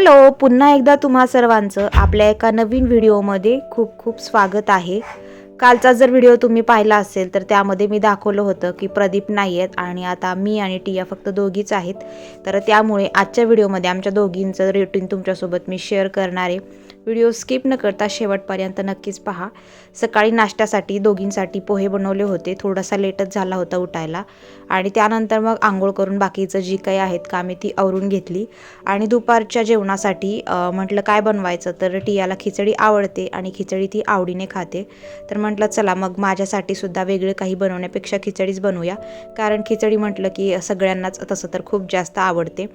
Hello पुन्हा एकदा तुम्हा सर्वांचं आपल्या एका नवीन व्हिडिओमध्ये खूप खूप स्वागत आहे. कालचा जर व्हिडिओ तुम्ही पाहिला असेल तर त्यामध्ये मी दाखवलं होतं की प्रदीप नाही आहेत आणि आता मी आणि टिया फक्त दोघीच आहेत. तर त्यामुळे आजच्या व्हिडिओमध्ये आमच्या दोघींचं रेटिंग तुमच्यासोबत मी शेअर करणार आहे. व्हिडिओ स्किप न करता शेवटपर्यंत नक्कीच पहा. सकाळी नाश्त्यासाठी दोघींसाठी पोहे बनवले होते. थोडासा लेटच झाला होता उठायला. आणि त्यानंतर मग आंघोळ करून बाकीचं जी काही आहेत कामे ती आवरून घेतली. आणि दुपारच्या जेवणासाठी म्हटलं काय बनवायचं? तर टियाला खिचडी आवडते आणि खिचडी ती आवडीने खाते. तर म्हटलं चला मग माझ्यासाठी सुद्धा वेगळं काही बनवण्यापेक्षा खिचडीच बनवूया. कारण खिचडी म्हटलं की सगळ्यांनाच तसं तर खूप जास्त आवडते.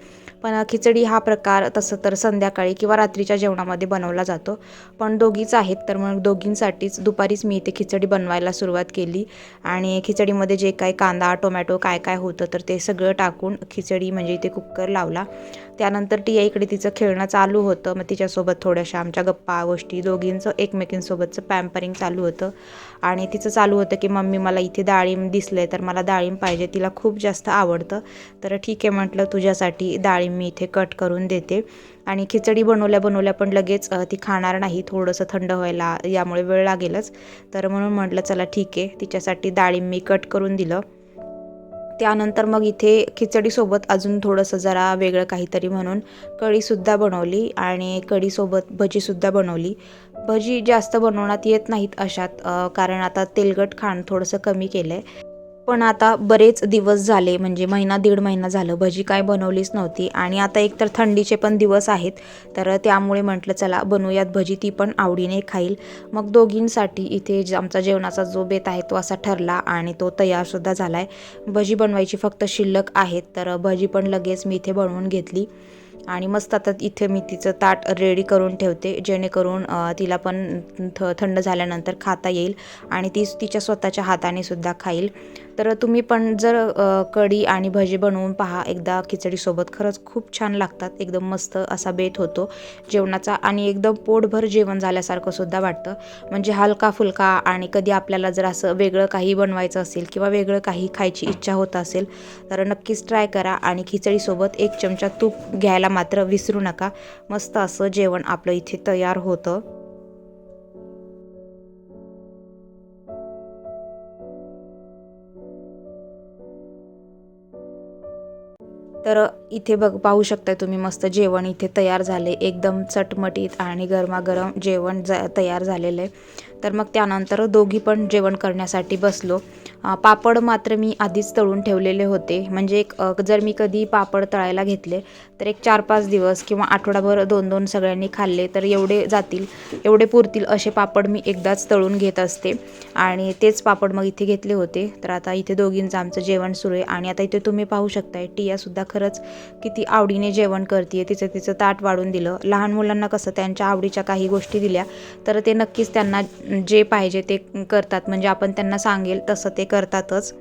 पण खिचडी हा प्रकार तसं तर संध्याकाळी किंवा रात्रीच्या जेवणामध्ये बनवला जातो. पण दोघीच आहेत तर मग दोघींसाठीच दुपारीच मी इथे खिचडी बनवायला सुरुवात केली. आणि खिचडीमध्ये जे काही कांदा टोमॅटो काय काय होतं तर ते सगळं टाकून खिचडी म्हणजे इथे कुकर लावला. त्यानंतर टिया इकडे तिचं खेळणं चालू होतं. मग तिच्यासोबत थोड्याशा आमच्या गप्पा गोष्टी दोघींचं एकमेकींसोबतचं पॅम्परिंग चालू होतं. आणि तिचं चालू होतं की मम्मी मला इथे डाळिंब दिसले तर मला डाळिंब पाहिजे तिला खूप जास्त आवडतं. तर ठीक आहे म्हटलं तुझ्यासाठी डाळिंब मी इथे कट करून देते. आणि खिचडी बनवल्या बनवल्या पण लगेच ती खाणार नाही थोडंसं थंड व्हायला यामुळे वेळ लागेलच. तर म्हणून म्हटलं चला ठीक आहे तिच्यासाठी डाळिंब मी कट करून दिलं. त्यानंतर मग इथे खिचडीसोबत अजून थोडंसं जरा वेगळं काहीतरी म्हणून कढीसुद्धा बनवली आणि कढीसोबत भजीसुद्धा बनवली. भजी जास्त बनवण्यात येत नाहीत अशात कारण आता तेलकट खाणं थोडंसं कमी केलं आहे पण आता बरेच दिवस झाले म्हणजे महिना दीड महिना झालं भजी काय बनवलीच नव्हती. आणि आता एकतर थंडीचे पण दिवस आहेत तर त्यामुळे म्हटलं चला बनवूयात भजी ती पण आवडीने खाईल. मग दोघींसाठी इथे जे आमचा जेवणाचा जो बेत आहे तो असा ठरला आणि तो तयारसुद्धा झाला आहे भजी बनवायची फक्त शिल्लक आहेत तर भजी पण लगेच मी इथे बनवून घेतली. आणि मस्त आता इथे मी तिचं ताट रेडी करून ठेवते जेणेकरून तिला पण थ थंड झाल्यानंतर खाता येईल आणि ती तिच्या स्वतःच्या हाताने सुद्धा खाईल. तर तुम्ही पण जर कढी आणि भजी बनवून पहा एकदा खिचडीसोबत. खरंच खूप छान लागतात एकदम मस्त असा बेत होतो जेवणाचा आणि एकदम पोटभर जेवण झाल्यासारखं सुद्धा वाटतं. म्हणजे हलका फुलका आणि कधी आपल्याला जर असं वेगळं काही बनवायचं असेल किंवा वेगळं काही खायची इच्छा होत असेल तर नक्कीच ट्राय करा आणि खिचडीसोबत एक चमचा तूप घ्यायला मात्र विसरू नका. मस्त असं जेवण आपलं इथे तयार होतं. तर इथे बघ पाहू शकताय तुम्ही मस्त जेवण इथे तयार झाले. एकदम चटमटीत आणि गरमागरम जेवण जा तयार झालेलं आहे. तर मग त्यानंतर दोघी पण जेवण करण्यासाठी बसलो. पापड मात्र मी आधीच तळून ठेवलेले होते. म्हणजे एक जर मी कधी पापड तळायला घेतले तर एक चार पाच दिवस किंवा आठवडाभर दोन दोन सगळ्यांनी खाल्ले तर एवढे जातील एवढे पुरतील असे पापड मी एकदाच तळून घेत असते. आणि तेच पापड मग इथे घेतले होते. तर आता इथे दोघींचं आमचं जेवण सुरू आहे. आणि आता इथे तुम्ही पाहू शकताय टियासुद्धा खरंच किती आवडीने जेवण करते तिचं तिचं ताट वाढून दिलं. लहान मुलांना कसं त्यांच्या आवडीच्या काही गोष्टी दिल्या तर ते नक्कीच त्यांना जे पाहिजे ते करतात. म्हणजे आपण त्यांना सांगेल तसं ते करतातच.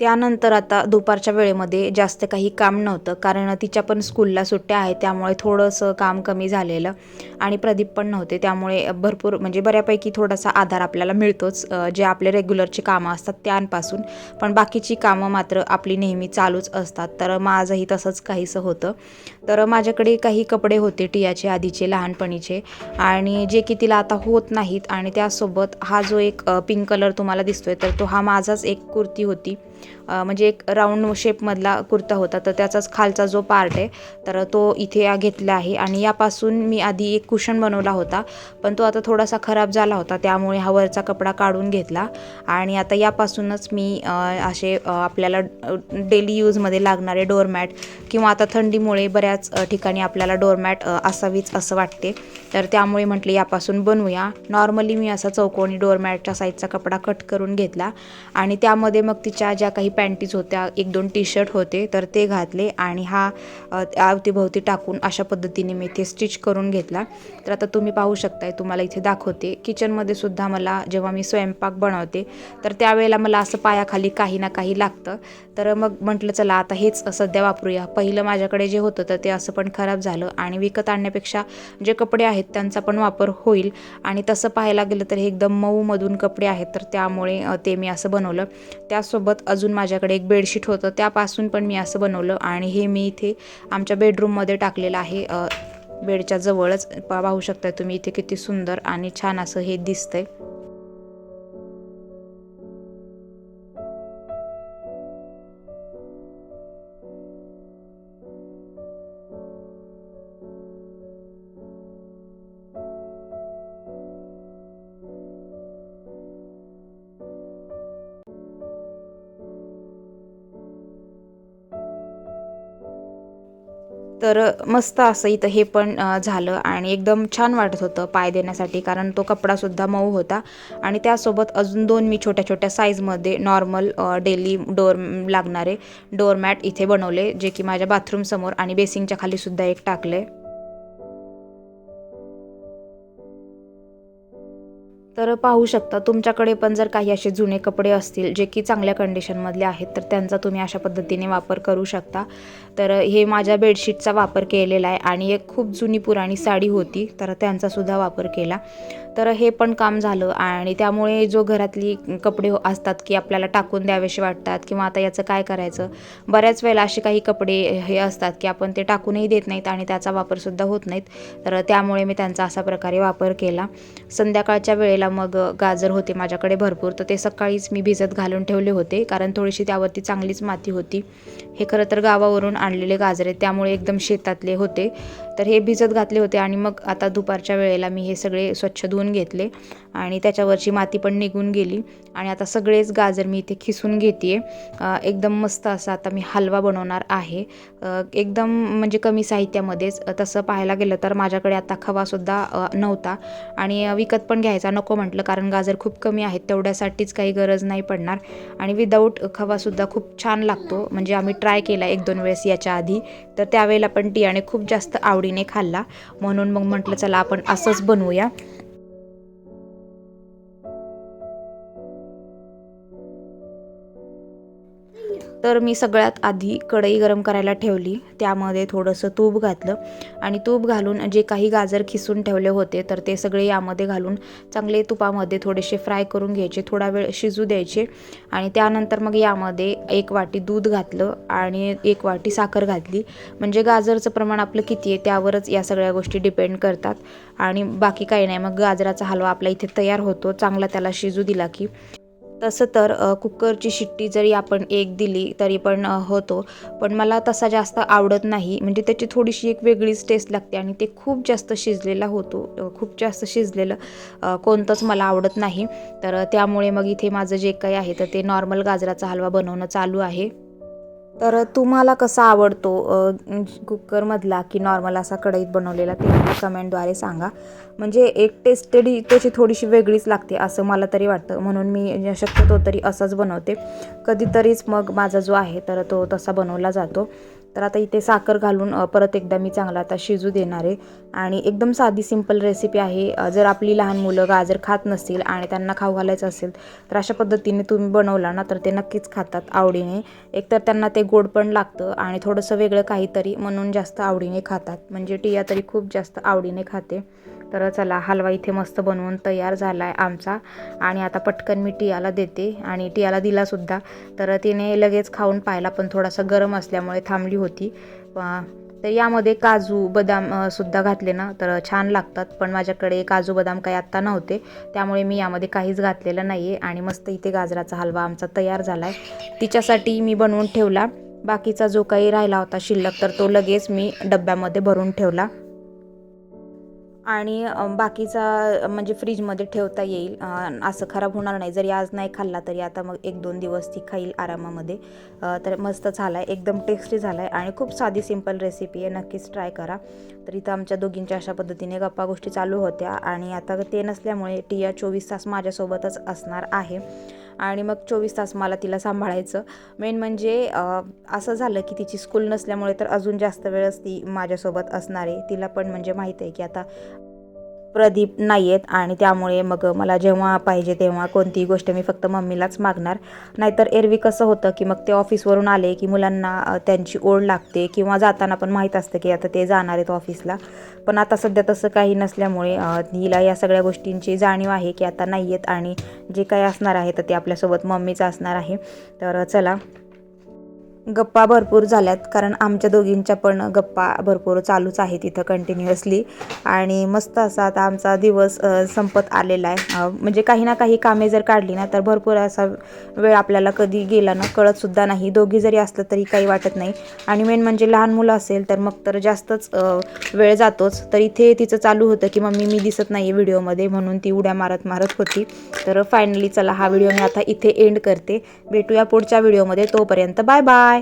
त्यानंतर आता दुपारच्या वेळेमध्ये जास्त काही काम नव्हतं कारण तिच्या पण स्कूलला सुट्ट्या आहेत त्यामुळे थोडंसं काम कमी झालेलं आणि प्रदीप पण नव्हते त्यामुळे भरपूर म्हणजे बऱ्यापैकी थोडासा आधार आपल्याला मिळतोच जे आपले रेग्युलरची कामं असतात त्यांपासून. पण बाकीची कामं मात्र आपली नेहमी चालूच असतात तर माझंही तसंच काहीसं होतं. तर माझ्याकडे काही कपडे होते टियाचे आधीचे लहानपणीचे. आणि जे की तिला आता होत नाहीत आणि त्यासोबत हा जो एक पिंक कलर तुम्हाला दिसतोय तर तो हा माझाच एक कुर्ती होती. म्हणजे एक राऊंड शेपमधला कुर्ता होता तर त्याचाच खालचा जो पार्ट आहे तर तो इथे घेतला आहे. आणि यापासून मी आधी एक कुशन बनवला होता पण तो आता थोडासा खराब झाला होता त्यामुळे हा वरचा कपडा काढून घेतला. आणि आता यापासूनच मी असे आपल्याला डेली यूजमध्ये लागणारे डोरमॅट किंवा आता थंडीमुळे बऱ्याच ठिकाणी आपल्याला डोरमॅट असावीच असं वाटते. तर त्यामुळे म्हटले यापासून बनवूया. नॉर्मली मी असा चौकोनी डोरमॅटच्या साईजचा कपडा कट करून घेतला. आणि त्यामध्ये मग तिच्या ज्या काही पॅन्टीज होत्या एक दोन टी शर्ट होते तर ते घातले आणि हा अवतीभोवती टाकून अशा पद्धतीने मी इथे स्टिच करून घेतला. तर आता तुम्ही पाहू शकताय तुम्हाला इथे दाखवते. किचनमध्ये सुद्धा मला जेव्हा मी स्वयंपाक बनवते तर त्यावेळेला मला असं पायाखाली काही ना काही लागतं. तर मग म्हटलं चला आता हेच सध्या वापरूया. पहिलं माझ्याकडे जे होतं तर ते असं पण खराब झालं आणि विकत आणण्यापेक्षा जे कपडे आहेत त्यांचा पण वापर होईल. आणि तसं पाहायला गेलं तर हे एकदम मऊमधून कपडे आहेत तर त्यामुळे ते मी असं बनवलं. त्यासोबत अजून माझ्याकडे एक बेडशीट होतं त्यापासून पण मी असं बनवलं आणि हे मी इथे आमच्या बेडरूममध्ये टाकलेलं आहे. बेडच्या जवळच पाहू शकता तुम्ही इथे किती सुंदर आणि छान असं हे दिसतंय. तर मस्त असं इथं हे पण झालं आणि एकदम छान वाटत होतं पाय देण्यासाठी कारण तो कपडासुद्धा मऊ होता. आणि त्यासोबत अजून दोन मी छोट्या छोट्या साईजमध्ये नॉर्मल डेली डोअर लागणारे डोअरमॅट इथे बनवले जे की माझ्या बाथरूमसमोर आणि बेसिंगच्या खालीसुद्धा एक टाकले. तर पाहू शकता तुमच्याकडे पण जर काही असे जुने कपडे असतील जे की चांगल्या कंडिशनमधले आहेत तर त्यांचा तुम्ही अशा पद्धतीने वापर करू शकता. तर हे माझ्या बेडशीटचा वापर केलेला आहे आणि एक खूप जुनी पुराणी साडी होती तर त्यांचासुद्धा वापर केला. तर हे पण काम झालं आणि त्यामुळे जो घरातली कपडे असतात की आपल्याला टाकून द्यावेसे वाटतात किंवा आता याचं काय करायचं? बऱ्याच वेळेला असे काही कपडे हे असतात की आपण ते टाकूनही देत नाहीत आणि त्याचा वापरसुद्धा होत नाहीत. तर त्यामुळे मी त्यांचा असा प्रकारे वापर केला. संध्याकाळच्या वेळेला मग गाजर होते माझ्याकडे भरपूर तर ते सकाळीच मी भिजत घालून ठेवले होते कारण थोडीशी त्यावरती चांगलीच माती होती. हे खरं तर गावावरून आणलेले गाजर आहेत त्यामुळे एकदम शेतातले होते. तर हे भिजत घातले होते आणि मग आता दुपारच्या वेळेला मी हे सगळे स्वच्छ धुवून घेतले. आणि त्याच्यावरची माती पण निघून गेली. आणि आता सगळेच गाजर मी इथे खिसून घेते एकदम मस्त असा आता मी हलवा बनवणार आहे. एकदम म्हणजे कमी साहित्यामध्येच. तसं पाहायला गेलं तर माझ्याकडे आता खवासुद्धा नव्हता. आणि विकत पण घ्यायचा नको म्हटलं कारण गाजर खूप कमी आहेत. तेवढ्यासाठीच काही गरज नाही पडणार. आणि विदाऊट खवासुद्धा खूप छान लागतो. म्हणजे आम्ही ट्राय केला एक दोन वेळेस याच्या आधी. तर त्यावेळेला पण टियाने खूप जास्त आवडीने खाल्ला. म्हणून मग म्हटलं चला आपण असंच बनवूया. तर मी सगळ्यात आधी कढई गरम करायला ठेवली. त्यामध्ये थोडंसं तूप घातलं आणि तूप घालून जे काही गाजर खिसून ठेवले होते तर ते सगळे यामध्ये घालून चांगले तुपामध्ये थोडेसे फ्राय करून घ्यायचे. थोडा वेळ शिजू द्यायचे आणि त्यानंतर मग यामध्ये एक वाटी दूध घातलं आणि एक वाटी साखर घातली. म्हणजे गाजरचं प्रमाण आपलं किती आहे त्यावरच या सगळ्या गोष्टी डिपेंड करतात. आणि बाकी काही नाही मग गाजराचा हलवा आपला इथे तयार होतो. चांगला त्याला शिजू दिला की तसं तर कुकरची शिट्टी जरी आपण एक दिली तरी पण होतो. पण मला तसा जास्त आवडत नाही. म्हणजे त्याची थोडीशी एक वेगळीच टेस्ट लागते आणि ते खूप जास्त शिजलेला होतो. खूप जास्त शिजलेलं कोणतंच मला आवडत नाही. तर त्यामुळे मग इथे माझं जे काही आहे तर ते नॉर्मल गाजराचा हलवा बनवणं चालू आहे. तर तुम्हाला कसा आवडतो कुकरमधला की नॉर्मल असा कढईत बनवलेला ते मला कमेंटद्वारे सांगा. म्हणजे एक टेस्टेड त्याची थोडीशी वेगळीच लागते असं मला तरी वाटतं. म्हणून मी शक्यतो तरी असंच बनवते. कधीतरीच मग माझा जो आहे तर तो तसा बनवला जातो. तर आता इथे साखर घालून परत एकदा मी चांगला आता शिजू देणार आहे. आणि एकदम साधी सिंपल रेसिपी आहे. जर आपली लहान मुलं गाजर खात नसतील आणि त्यांना खाऊ घालायचं असेल तर अशा पद्धतीने तुम्ही बनवला ना तर ते नक्कीच खातात आवडीने. एकतर त्यांना ते गोड पण लागतं आणि थोडंसं वेगळं काहीतरी म्हणून जास्त आवडीने खातात. म्हणजे टिया तरी खूप जास्त आवडीने खाते. तर चला हलवा इथे मस्त बनवून तयार झाला आहे आमचा. आणि आता पटकन मी टियाला देते. आणि टियाला दिलासुद्धा. तर तिने लगेच खाऊन पाहिला पण थोडासा गरम असल्यामुळे थांबली होती. तर यामध्ये काजू बदाम सुद्धा घातले ना तर छान लागतात. पण माझ्याकडे काजू बदाम काही आत्ता नव्हते. त्यामुळे मी यामध्ये काहीच घातलेलं नाही आहे आणि मस्त इथे गाजराचा हलवा आमचा तयार झाला आहे तिच्यासाठी मी बनवून ठेवला. बाकीचा जो काही राहिला होता शिल्लक तर तो लगेच मी डब्यामध्ये भरून ठेवला. आणि बाकीचा म्हणजे फ्रीजमध्ये ठेवता येईल. असं खराब होणार नाही. जरी आज नाही खाल्ला तरी आता मग एक दोन दिवस ती खाईल आरामामध्ये. तर मस्त झाला आहे एकदम टेस्टी झाला आहे आणि खूप साधी सिंपल रेसिपी आहे. नक्कीच ट्राय करा. तर इथं आमच्या दोघींच्या अशा पद्धतीने गप्पा गोष्टी चालू होत्या. आणि आता ते नसल्यामुळे टिया चोवीस तास माझ्यासोबतच असणार आहे. आणि मग चोवीस तास मला तिला सांभाळायचं. मेन म्हणजे असं झालं की तिची स्कूल नसल्यामुळे तर अजून जास्त वेळच ती माझ्यासोबत असणार आहे. तिला पण म्हणजे माहीत आहे की आता प्रदीप नाही आहेत आणि त्यामुळे मग मला जेव्हा पाहिजे तेव्हा कोणतीही गोष्ट मी फक्त मम्मीलाच मागणार. नाहीतर एरवी कसं होतं की मग ते ऑफिसवरून आले की मुलांना त्यांची ओढ लागते किंवा जाताना पण माहीत असतं की आता ते जाणार आहेत ऑफिसला. पण आता सध्या तसं काही नसल्यामुळे हिला या सगळ्या गोष्टींची जाणीव आहे की आता नाही आहेत आणि जे काही असणार आहे तर ते आपल्यासोबत मम्मीचं असणार आहे. तर चला. गप्पा भरपूर झाल्यात कारण आमच्या दोघींच्या पण गप्पा भरपूर चालूच आहेत इथं कंटिन्युअसली आणि मस्त असा आता आमचा दिवस संपत आलेला आहे. म्हणजे काही ना काही कामे जर काढली ना तर भरपूर असा वेळ आपल्याला कधी गेला ना कळतसुद्धा नाही. दोघी जरी असलं तरी काही वाटत नाही. आणि मेन म्हणजे लहान मुलं असेल तर मग तर जास्तच वेळ जातोच. तर इथे तिचं चालू होतं की मम्मी मी दिसत नाही आहे व्हिडिओमध्ये म्हणून ती उड्या मारत मारत होती. तर फायनली चला हा व्हिडिओ मी आता इथे एंड करते. भेटूया पुढच्या व्हिडिओमध्ये. तोपर्यंत बाय बाय!